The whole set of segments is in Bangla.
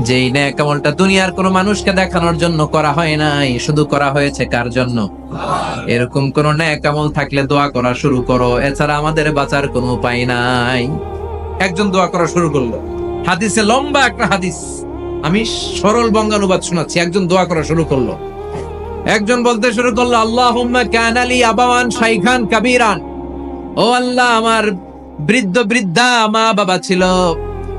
যেই ন্যাক আমলটা দুনিয়ার কোনো মানুষকে দেখানোর জন্য করা হয় নাই, শুধু করা হয়েছে কার জন্য? এরকম কোন ন্যাক থাকলে দোয়া করা শুরু করো, এছাড়া আমাদের বাঁচার কোনো উপায় নাই। একজন দোয়া করা শুরু করল। হাদিসে লম্বা একটা হাদিস। আমি সরল বঙ্গানুবাদ শোনাচ্ছি, একজন দোয়া করা শুরু করল। একজন বলতে শুরু করল, আল্লাহুম্মা কানালি আবাওয়ান শাইখান কাবীরান। ও আল্লাহ, আমার বৃদ্ধ বৃদ্ধা মা বাবা ছিল।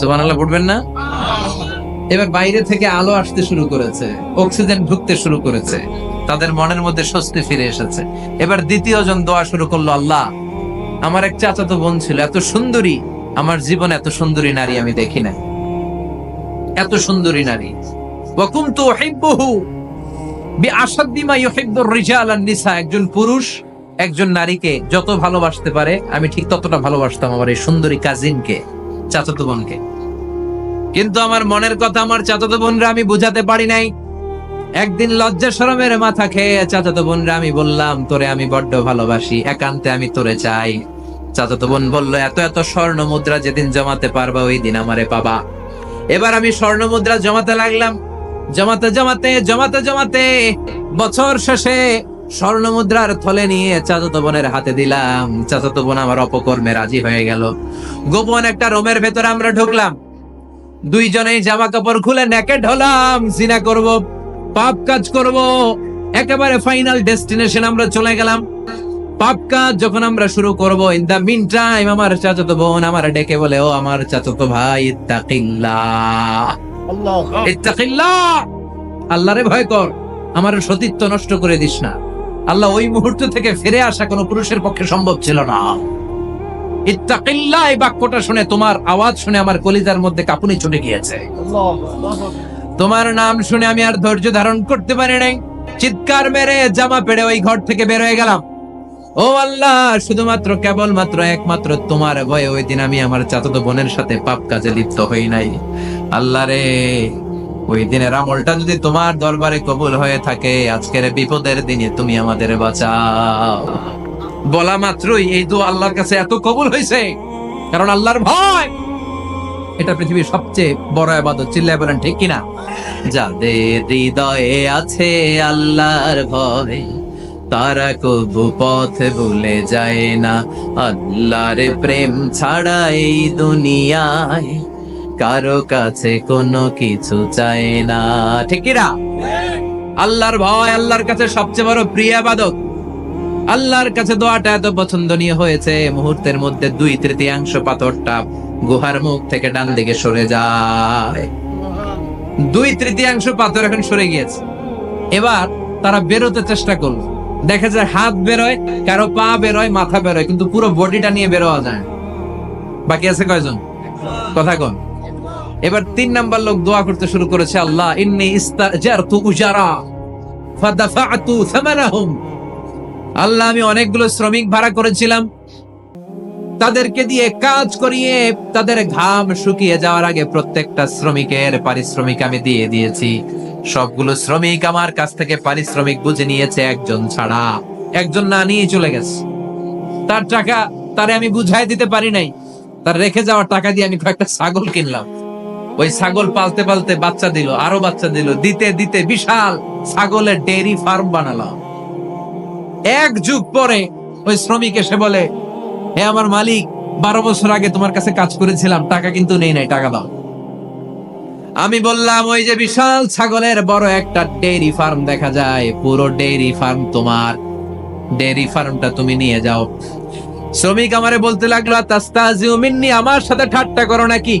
সুবহানাল্লাহ। পড়বেন না? এবার বাইরে থেকে আলো আসতে শুরু করেছে অক্সিজেন ঢুকতে শুরু করেছে তাদের মনের মধ্যে স্বস্তি ফিরে এসেছে। এবার দ্বিতীয় জন দোয়া শুরু করল আল্লাহ আমার এক চাচাতো বোন ছিল এত সুন্দরী আমার জীবনে এত সুন্দরী নারী আমি দেখি না এত সুন্দরী নারী। ইউহিব্বুর রিজাল আন নিসা। একজন পুরুষ একজন নারীকে যত ভালোবাসতে পারে আমি ঠিক ততটা ভালোবাসতাম আমার এই সুন্দরী কাজিনকে চাচাতো বোনকে। কিন্তু আমার মনের কথা আমার চাচাতো বোনরা আমি বুঝাতে পারি নাই। একদিন লজ্জা শরমের মাথা খেয়ে চাচাতো বোনরা আমি বললাম, তোরে আমি বড্ড ভালোবাসি, একান্তে আমি তোরে চাই। চাচাতো বোন বলল, এত এত স্বর্ণ মুদ্রা যেদিন জমাতে পারবা, ওই দিন আমারে পাবা। এবার আমি স্বর্ণ মুদ্রা জমাতে লাগলাম। জমাতে জমাতে জমাতে জমাতে, বছর শেষে স্বর্ণ মুদ্রার থলে নিয়ে চাচাতো বোনের হাতে দিলাম। চাচাতো বোন আমার অপকর্মে রাজি হয়ে গেল। গোপন একটা রোমের ভেতরে আমরা ঢুকলাম। দুইজনেই জামা কাপড় খুলে নেকেট হলাম। জিনা করব পাপ কাজ করব। একেবারে ফাইনাল ডেস্টিনেশন আমরা চলে গেলাম। পাপ কাজ যখন আমরা শুরু করব ইন দা মিন টাইম আমার চাচাতো বোন আমার ডেকে বলে ও আমার চাচাতো ভাই ইত্তাকিল্লাহ ইত্তাকিল্লাহ আল্লাহরে ভয় কর আমার সতীত্ব নষ্ট করে দিস না। আল্লাহ ওই মুহূর্ত থেকে ফিরে আসা কোনো পুরুষের পক্ষে সম্ভব ছিল না। ইত্তাকিল্লাহ, এই বাক্যটা শুনে তোমার আওয়াজ শুনে আমার কলিজার মধ্যে কাঁপুনি ছুটে গিয়েছে। তোমার নাম শুনে আমি আর ধৈর্য ধারণ করতে পারি নাই। চিৎকার মেরে জামা পেড়ে ওই ঘর থেকে বের হয়ে গেলাম। ও আল্লাহ, শুধুমাত্র কেবলমাত্র একমাত্র তোমার ভয়ে ওই দিন আমি আমার চাচাতো বোনের সাথে পাপ কাজে লিপ্ত হই নাই। আল্লাহ রে ওই দিনের আমলটা যদি তোমার দরবারে কবুল হয়ে থাকে, আজকের বিপদের দিনে তুমি আমাদের বাঁচাও। বলা মাত্রই এই দু আল্লাহর কাছে এত কবুল হয়েছে, কারণ আল্লাহর ভয়। এটা পৃথিবীর সবচেয়ে বড় আবাদত, চিল্লায় বলেন, ঠিক কিনা? যাদের হৃদয়ে আছে আল্লাহর ভয়, তারা কবু পথ ভুলে যায় না। আল্লাহর প্রেম ছাড়া এই দুনিয়ায় কারও কাছে কোনো কিছু চায় না। ঠিক কিনা আল্লাহর ভয় আল্লাহর কাছে সবচেয়ে বড় প্রিয় আবাদত। আল্লাহর কাছে দোয়াটা এত পছন্দনীয় হয়েছে মুহূর্তের মধ্যে দুই তৃতীয়াংশ পাথরটা গুহার মুখ থেকে ডান দিকে সরে যায়। দুই তৃতীয়াংশ পাথর এখন সরে গিয়েছে। এবার তারা বেরোতে চেষ্টা করল। দেখা যায় হাত বেরোয়, কারও পা বেরোয়, মাথা বেরোয়, কিন্তু পুরো বডিটা নিয়ে বেরোয়া যায় বাকি আছে কয়জন? কথা কন। এবার তিন নাম্বার লোক দোয়া করতে শুরু করেছে, আল্লাহ, ইন্নি ইস্তাজারতু উজারা, ফাদাফাতু সামানাহুম। আল্লাহ, আমি অনেকগুলো শ্রমিক ভাড়া করেছিলাম। তাদেরকে দিয়ে কাজ করিয়ে তাদের ঘাম শুকিয়ে যাওয়ার আগে প্রত্যেকটা শ্রমিকের পারিশ্রমিক আমি দিয়ে দিয়েছি। সবগুলো শ্রমিক আমার কাছ থেকে পারিশ্রমিক বুঝে নিয়েছে, একজন ছাড়া, একজন না নিয়ে চলে গেছে। তার টাকা তারে আমি বুঝাই দিতে পারি নাই। তার রেখে যাওয়ার টাকা দিয়ে আমি কয়েকটা ছাগল কিনলাম। ওই ছাগল পালতে পালতে বাচ্চা দিল, আরও বাচ্চা দিল। দিতে দিতে বিশাল ছাগলের ডেয়ারি ফার্ম বানালাম। এক যুগ পরে ওই শ্রমিক এসে বলে, হে আমার মালিক, বারো বছর আগে তোমার কাছে কাজ করেছিলাম, টাকা কিন্তু নেই, নাই, টাকা দাও। আমি বললাম, ওই যে বিশাল ছাগলের বড় একটা ডেইরি ফার্ম দেখা যায়, পুরো ডেইরি ফার্ম তোমার। ডেইরি ফার্মটা তুমি নিয়ে যাও। শ্রমিক আমারে বলতে লাগল আমার সাথে ঠাট্টা করো নাকি?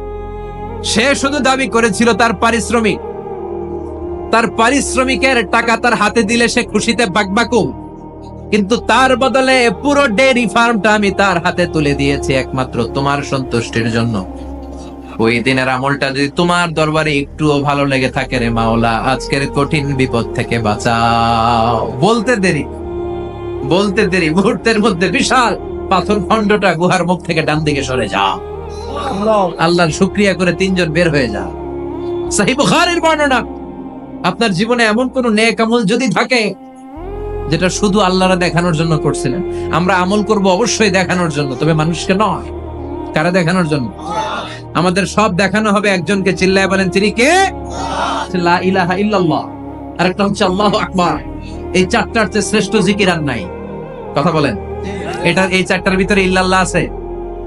সে শুধু দাবি করেছিল তার পারিশ্রমিক। তার পারিশ্রমিকের টাকা তার হাতে দিলে সে খুশিতে বাকবাকুম কিন্তু তার বদলে পুরো ডেয়ারি ফার্মটা আমি তার হাতে তুলে দিয়েছি একমাত্র তোমার সন্তুষ্টির জন্য। ওই দিনের আমলটা যদি তোমার দরবারে একটুও ভালো লেগে থাকে রে মাওলা, আজকের কঠিন বিপদ থেকে বাঁচাও। বলতে দেরি বলতে দেরি, মুহূর্তের মধ্যে বিশাল পাথর খণ্ডটা গুহার মুখ থেকে ডান দিকে সরে যাও। আল্লাহর শুক্রিয়া করে তিনজন বের হয়ে যা সাহি বুখারীর বর্ণনা, আপনার জীবনে এমন কোন নেক আমল যদি থাকে, যেটা শুধু আল্লাহরা দেখানোর জন্য করছিলেন, আমরা আমল করব অবশ্যই দেখানোর জন্য, তবে মানুষকে নয়, কারা দেখানোর জন্য? আমাদের সব দেখানো হবে একজনকে, চিল্লায় বলেন, তিনি কে? ইলাহা ইল্লাল্লাহ। আরেকটা হচ্ছে আল্লাহু আকবার। এই চারটার চেয়ে শ্রেষ্ঠ জিকির আর নাই। কথা বলেন। এটা এই চারটার ভিতরে ইল্লাল্লাহ আছে।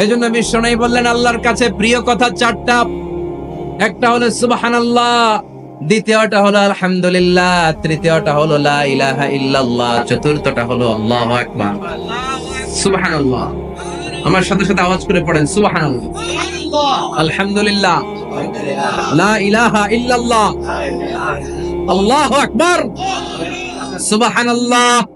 এই জন্য বিশ্বনবী বললেন, আল্লাহর কাছে প্রিয় কথা চারটা। একটা হলো, সুবহানাল্লাহ, দ্বিতীয়টা হলো, আলহামদুলিল্লাহ, তৃতীয়টা হলো, লা ইলাহা ইল্লাল্লাহ, চতুর্থটা হলো, আল্লাহু আকবার। সুবহানাল্লাহ। আমার সাথে সাথে আওয়াজ করে পড়েন, সুবহানাল্লাহ। আলহামদুলিল্লাহ। লা ইলাহা ইল্লাল্লাহ। আল্লাহু আকবার। সুবহানাল্লাহ।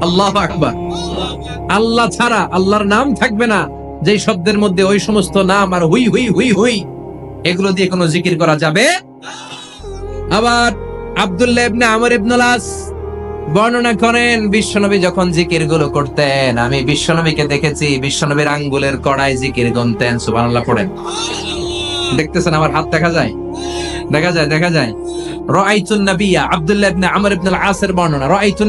আল্লাহু আকবার। আল্লাহ ছাড়া আল্লাহর নাম থাকবে না। যেই শব্দের মধ্যে ওই সমস্ত নাম আর হুই হুই হুই হুই, এগুলো দিয়ে কোনো জিকির করা যাবে? আবার আব্দুল্লাহ বিশ্বনবী দেখেছি, বিশ্বনবীর আঙ্গুলের জিকির দেখতেছেন আমার হাত দেখা যায়? দেখা যায় দেখা যায়। ইবনুল আসের বর্ণনা, রাআইতুন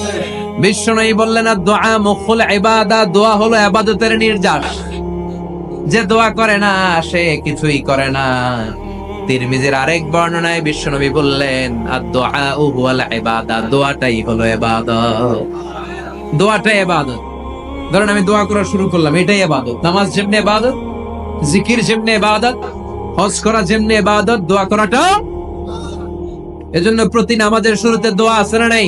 বিশ্বনবী বললেন, আর দোয়া মুখুল ইবাদা, দোয়া হলো ইবাদতের নির্যাস। যে দোয়া করে না, সে কিছুই করে না। তিরমিজির আরেক বর্ণনায় বিশ্বনবী বললেন দোয়াটাই হলো ইবাদত। দোয়াটাই আমি দোয়া করা শুরু করলাম, এটাই ইবাদত। নামাজ যেমনি ইবাদত, জিকির যেমনি ইবাদত, হজ করা যেমনি ইবাদত, দোয়া করাটা এজন্য প্রতি নামাজের শুরুতে দোয়া আছে না নাই?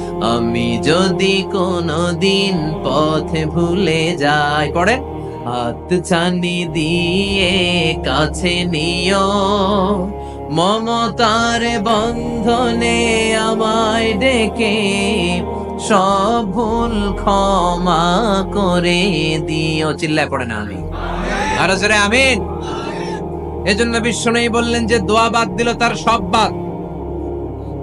আমি যদি কোনো দিন পথে ভুলে যাই পড়ে হাত ছানি দিয়ে কাছে নিও। মমতার বন্ধনে আমায় ডেকে সব ভুল ক্ষমা করে দিও। চিল্লায় পড়ে না আমি। আরও জোরে আমিন। এজন্য বিশ্বনবী বললেন যে দোয়া বাদ দিল তার সব বাদ।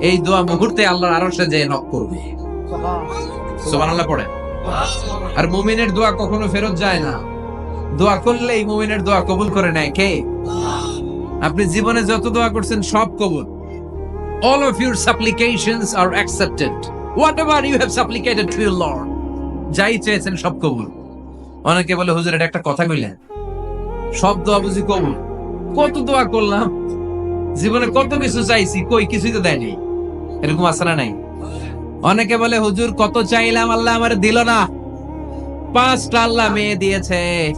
এই দোয়া মুহূর্তে আল্লাহর আরশে যেয়ে নক করবে। সুবহানাল্লাহ পড়ে আর মুমিনের দোয়া কখনো ফেরত যায় না। দোয়া করলে এই মুমিনের দোয়া কবুল করে নেয় কে? আপনি জীবনে যত দোয়া করছেন সব কবুল। All of your supplications are accepted. Whatever you have supplicated to your lord, যাই চেয়েছেন সব কবুল। অনেকে বলে, হুজুর, এটা একটা কথা কইলেন। সব দোয়া বুঝি কবুল। কত দোয়া করলাম? জীবনে কত কিছু চাইছি, কই কিছুই তো দেয়নি। এরকম আছে না নাই? অনেকে বলে, হুজুর, কত চাইলাম, আল্লাহ আমার দিল না। পাঁচটা আল্লাহ মেয়ে দিয়েছে।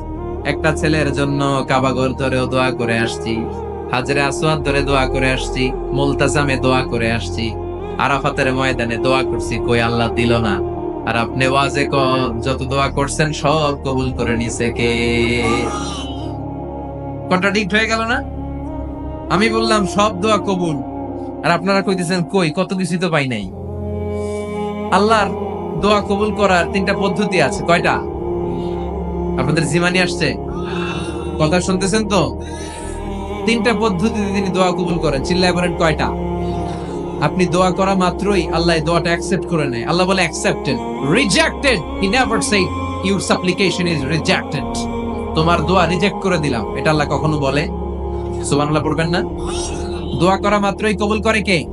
একটা ছেলের জন্য কাবাগর ধরেও দোয়া করে আসছি। হাজরে আসওয়াদ ধরে দোয়া করে আসছি। মুলতাজামে দোয়া করে আসছি। আরাফাতের ময়দানে দোয়া করছি, কই আল্লাহ দিল না? আর আপনি ওয়াজে যত দোয়া করছেন, সব কবুল করে নিছে কে? কন্ট্রাডিক্ট হয়ে গেল না? আমি বললাম, সব দোয়া কবুল। আর আপনারা কইতেছেন, কই, কত কিছুই তো পাই নাই। আল্লাহর দোয়া কবুল করার তিনটা পদ্ধতি আছে। কয়টা? আপনাদের জিমানি আসছে? কথা শুনতেছেন তো? তিনটা পদ্ধতিতে তিনি দোয়া কবুল করেন। চিল্লায় বলেন, কয়টা? আপনি দোয়া করা মাত্রই আল্লাহ দোয়াটা অ্যাকসেপ্ট করে নেয়। আল্লাহ বলে accepted rejected he never say your supplication is rejected তোমার দোয়া রিজেক্ট করে দিলাম। এটা আল্লাহ কখনো বলে? সুবহানাল্লাহ, পড়বেন না? দোয়া করা মাত্রই কবুল করে কে?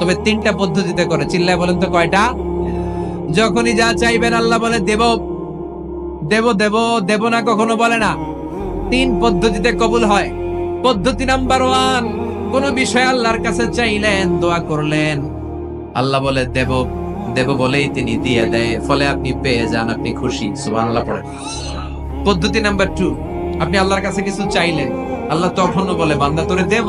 তবে তিনটা পদ্ধতিতে করে। চিল্লায় বলেন তো কয়টা? যখনই যা চাইবেন আল্লাহ বলে, দেব দেব দেব দেব না কখনো বলে না। তিন পদ্ধতিতে কবুল হয়। পদ্ধতি নাম্বার ওয়ান, কোন বিষয় আল্লাহর কাছে চাইলেন, দোয়া করলেন। আল্লাহ বলে, দেব দেব বলেই তিনি দিয়ে দেয়। ফলে আপনি পেয়ে যান, আপনি খুশি। সুবহানাল্লাহ পড়ে। পদ্ধতি নাম্বার টু, আপনি আল্লাহর কাছে কিছু চাইলেন, আল্লাহ তখনও বলে, বান্দা, তোরে দেব?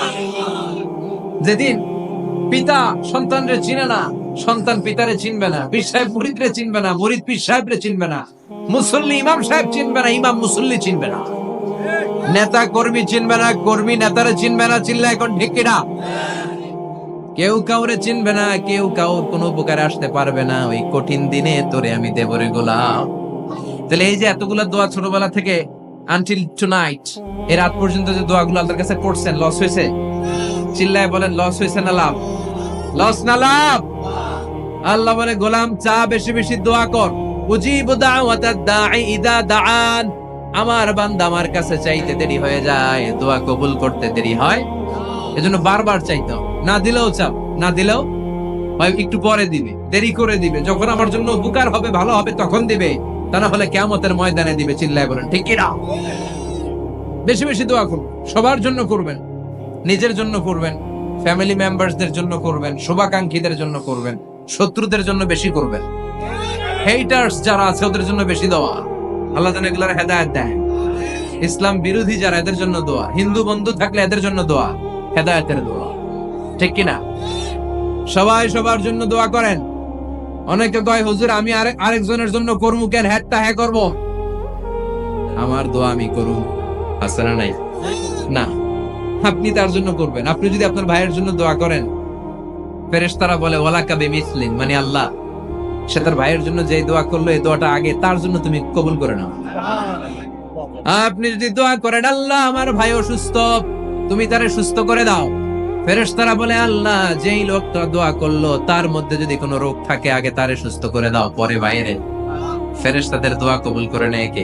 যেদিন পিতা সন্তানরে চিনে না, সন্তান পিতারে চিনবে না, পীর সাহেব মুরিদরে চিনবে না, মুরিদ পীর সাহেবরে চিনবে না, মুসল্লি ইমাম সাহেব চিনবে না, ইমাম মুসল্লি চিনবে না। নেতা কর্মী চিনবে না, কর্মী নেতারে চিনবে না, চিনলে এখন কিনা? কেউ কাউরে চিনবে না, কেউ কাউ কোনো উপকারে আসতে পারবে না, ওই কঠিন দিনে তোরে আমি দেবরে গোলাম। তাহলে এই যে এতগুলা দোয়া ছোটবেলা থেকে আনটিল টুনাইট এর রাত পর্যন্ত যে দোয়াগুলো আল্লাহর কাছে করছেন লস হয়েছে? চিল্লায় বলেন, লস হয়েছে না লাভ? লস না লাভ? আল্লাহ বলে, গোলাম, চা বেশি বেশি দোয়া কর। আমার বান্দা আমার কাছে চাইতে দেরি হয়ে যায়, দোয়া কবুল করতে দেরি হয়। এজন্য বারবার না দিলেও চাপ, না দিলেও একটু পরে দিবে, দেরি করে দিবে। যখন আমার জন্য উপকার হবে, ভালো হবে, তখন দিবে। তা না হলে কেমতের ময়দানে দিবে, চিল্লায় বলেন, ঠিক কিনা বেশি বেশি দোয়া করুন, সবার জন্য করবেন। নিজের জন্য করবেন ফ্যামিলি মেম্বারসদের জন্য করবেন, শুভাকাঙ্ক্ষীদের জন্য করবেন, শত্রুদের জন্য বেশি করবেন। হেইটার্স যারা আছে, ওদের জন্য বেশি দোয়া। আল্লাহ যেন এগুলোর হেদায়ত দেয় ইসলাম বিরোধী যারা, এদের জন্য দোয়া। হিন্দু বন্ধু থাকলে এদের জন্য দোয়া, হেদায়তের দোয়া। ঠিক কিনা? সবাই সবার জন্য দোয়া করেন। অনেকে কয়, হুজুর, আমি আরেক আরেকজনের জন্য করব কেন? হ্যাটটা হ্যাঁ করব? আমার দোয়া আমি করুম। আছে না নাই? না। আপনি তার জন্য করবেন। আপনি যদি আপনার ভাইয়ের জন্য দোয়া করেন ফেরেশতারা বলে ওয়ালা কাবে মিসলিন মানে আল্লাহ সে তার ভাইয়ের জন্য যে দোয়া করল এই দোয়াটা আগে তার জন্য তুমি কবুল করে নাও। আপনি যদি দোয়া করেন আল্লাহ আমার ভাই অসুস্থ তুমি তারে সুস্থ করে দাও। ফেরেশতারা বলে আল্লাহ যেই লোকটা দোয়া করল তার মধ্যে যদি কোনো রোগ থাকে আগে তারে সুস্থ করে দাও পরে বাইরে। ফেরেশতাদের দোয়া কবুল করে নেয় কে?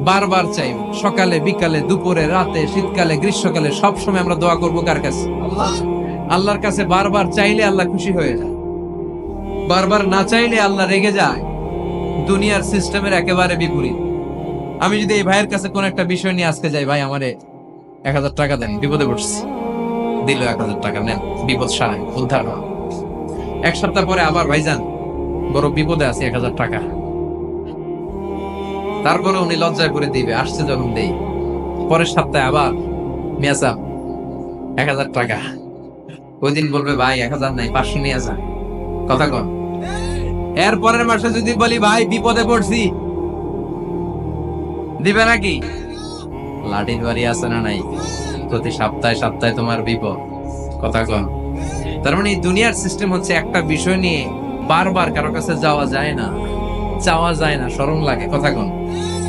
বারবার চাই, সকালে, বিকালে, দুপুরে, রাতে, শীতকালে, গ্রীষ্মকালে সব সময় আমরা দোয়া করব কার কাছে? আল্লাহর কাছে বারবার চাইলে আল্লাহ খুশি হয়ে যায়। বারবার না চাইলে আল্লাহ রেগে যায়। দুনিয়ার সিস্টেমের একেবারে বিপরীত। আমি যদি এই ভাইয়ের কাছে কোন একটা বিষয় নিয়ে আজকে যাই, ভাই, আমারে এক হাজার টাকা দেন, বিপদে পড়ছি। দিল এক হাজার টাকা, নেন, বিপদ সারাই উদ্ধার। এক সপ্তাহ পরে আবার ভাইজান, বড় বিপদে আছে, এক হাজার টাকা। তারপরে উনি লজ্জায় করে দিবে, আসছে যখন দেই পরের সপ্তাহে আবার। মিয়াসা এক হাজার টাকা। ওই দিন বলবে, ভাই, এক হাজার নাই, পাঁচশো নিয়ে যা। কথা কন। এর পরের মাসে যদি বলি, ভাই, বিপদে পড়ছি। দিবে নাকি? লাঠির বাড়ি আছে না নাই? প্রতি সপ্তাহে সপ্তাহে তোমার বিপদ। কথা কন। তার মানে দুনিয়ার সিস্টেম হচ্ছে একটা বিষয় নিয়ে বারবার কারও কাছে যাওয়া যায় না। চাওয়া যায় না স্মরণ লাগে। কথা কন।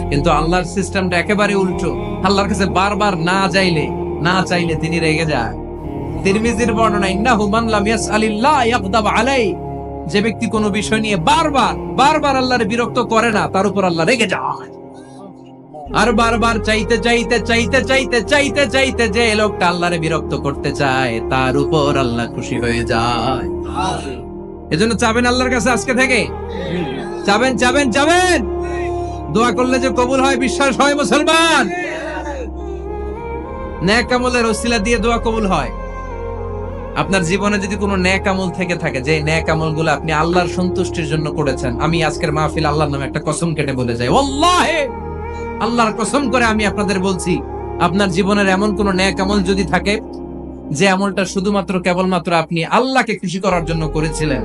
কিন্তু আল্লাহর সিস্টেমটা একেবারে উল্টো। আল্লাহর কাছে বারবার না চাইলে না চাইলে তিনি রেগে যায়। তিরমিজির বর্ণনা ইন্নাহু মান লাম ইয়াসআলিল্লাহ ইয়াগদাব আলাই যে ব্যক্তি কোনো বিষয় নিয়ে বারবার বারবার আল্লাহর বিরক্ত করে না তার উপর আল্লাহ রেগে যায়। আর বারবার চাইতে চাইতে চাইতে চাইতে চাইতে চাইতে যে লোকটা আল্লাহরে বিরক্ত করতে চায় তার উপর আল্লাহ খুশি হয়ে যায়। এজন্য চাবেন আল্লাহর কাছে আজকে থেকে? চাবেন চাবেন চাবেন। দোয়া করলে যে কবুল হয়, বিশ্বাস হয় মুসলমান। ন্যাক আমলের দিয়ে দোয়া কবুল হয়। আপনার জীবনে যদি কোনো ন্যাক আমল থেকে থাকে, যে ন্যাক আমলগুলো আপনি আল্লাহর সন্তুষ্টির জন্য করেছেন, আমি আজকের মাহফিল আল্লাহর নামে একটা কসম কেটে বলে যাই। ওয়াল্লাহে! আল্লাহর কসম করে আমি আপনাদের বলছি, আপনার জীবনের এমন কোনো ন্যাক আমল যদি থাকে, যে আমলটা শুধুমাত্র কেবলমাত্র আপনি আল্লাহকে খুশি করার জন্য করেছিলেন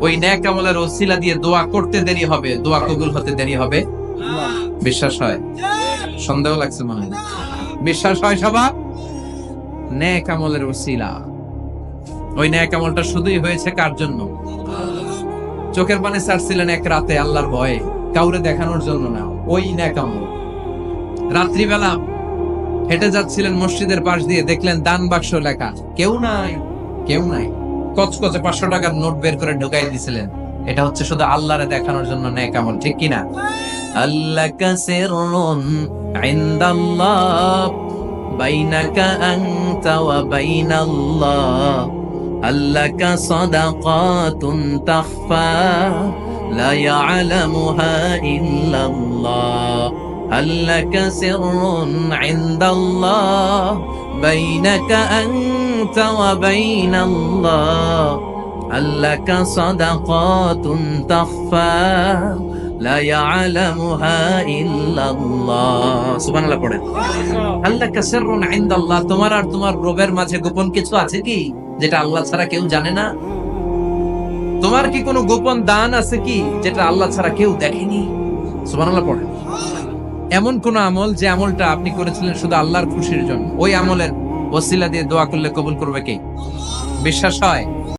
ওই ন্যাক আমলের ওসিলা দিয়ে দোয়া করতে দেরি হবে, দোয়া কবুল হতে দেরি হবে? বিশ্বাস হয়? সন্দেহ লাগছে মনে হয় বিশ্বাস হয় সবার? ন্যাক আমলের ওসিলা। ওই ন্যাক আমলটা শুধুই হয়েছে কার জন্য? চোখের পানে ছাড়ছিলেন এক রাতে, আল্লাহর ভয়ে। কাউরে দেখানোর জন্য না, ওই ন্যাক আমল। রাত্রিবেলা হেঁটে যাচ্ছিলেন মসজিদের পাশ দিয়ে, দেখলেন দান বাক্স লেখা। কেউ নাই কেউ নাই। কচকচে পাঁচশো টাকার নোট বের করে ঢুকাই দিছিলেন। এটা হচ্ছে শুধু আল্লাহরে দেখানোর জন্য নেই কেমন ঠিক কিনা? আল্লাহ কাসিরুন ইনদাল্লাহ, বাইনাকা আনতা ওয়া বাইনাল্লাহ। আল্লাকা সাদাকাতুন তাখফা, লা ইয়ালামুহা ইল্লাল্লাহ। আল্লাকা সিররুন ইনদাল্লাহ بينك أنت وبين الله هل لك صدقات تخفى لا يعلمها إلا الله سبحان الله পড়েন আল্লাহ কাসিরুন ইনদাল্লাহ তোমার আর তোমার রবের মাঝে গোপন কিছু আছে কি যেটা আল্লাহ ছাড়া কেউ জানে না তোমার কি কোনো গোপন দান আছে কি যেটা আল্লাহ ছাড়া কেউ দেখেনি সুবহানাল্লাহ পড়েন এমন কোন আমল যে আমলটা আপনি করেছিলেন শুধু আল্লাহর খুশির জন্য? ওই আমলের ওসিলা দিয়ে দোয়া করলে কবুল করবে কে? বিশ্বাস হয়?